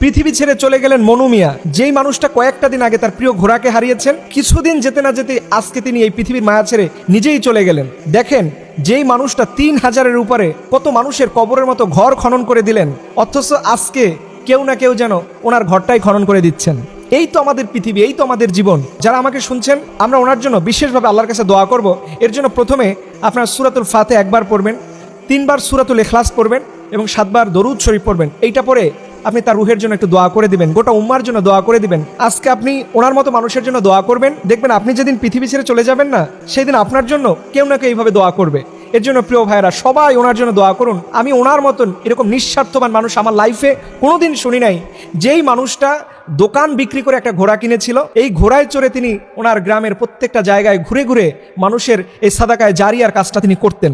পৃথিবী ছেড়ে চলে গেলেন মনু মিয়া। যেই মানুষটা কয়েকটা দিন আগে তার প্রিয় ঘোড়াকে হারিয়েছেন, কিছুদিন যেতে না যেতে আজকে তিনি এই পৃথিবীর মায়া ছেড়ে নিজেই চলে গেলেন। দেখেন, যেই মানুষটা তিন হাজারের উপরে কত মানুষের কবরের মতো ঘর খনন করে দিলেন, অথচ আজকে কেউ না কেউ যেন ওনার ঘরটাই খনন করে দিচ্ছেন। এই তো আমাদের পৃথিবী, এই তো আমাদের জীবন। যারা আমাকে শুনছেন, আমরা ওনার জন্য বিশেষভাবে আল্লাহর কাছে দোয়া করব। এর জন্য প্রথমে আপনার সুরাতুল ফাতে একবার পড়বেন, তিনবার সুরাতুল এখলাস পড়বেন এবং সাতবার দরুদ শরীফ পড়বেন। এইটা পরে আপনি তার রুহের জন্য একটু দোয়া করে দিবেন, গোটা উম্মার জন্য দোয়া করে দিবেন। আজকে আপনি ওনার মতো মানুষের জন্য দোয়া করবেন। দেখবেন আপনি যেদিন পৃথিবী ছেড়ে চলে যাবেন না, সেদিন আপনার জন্য কেউ না কেউ এইভাবে দোয়া করবে। এর জন্য প্রিয় ভাইয়েরা, সবাই ওনার জন্য দোয়া করুন। আমি ওনার মতন এরকম নিঃস্বার্থবান মানুষ আমার লাইফে কোনোদিন শুনি নাই। যেই মানুষটা দোকান বিক্রি করে একটা ঘোড়া কিনেছিল, এই ঘোড়ায় চড়ে তিনি ওনার গ্রামের প্রত্যেকটা জায়গায় ঘুরে ঘুরে মানুষের এই সাদাকায় জারিয়ার কাজটা তিনি করতেন।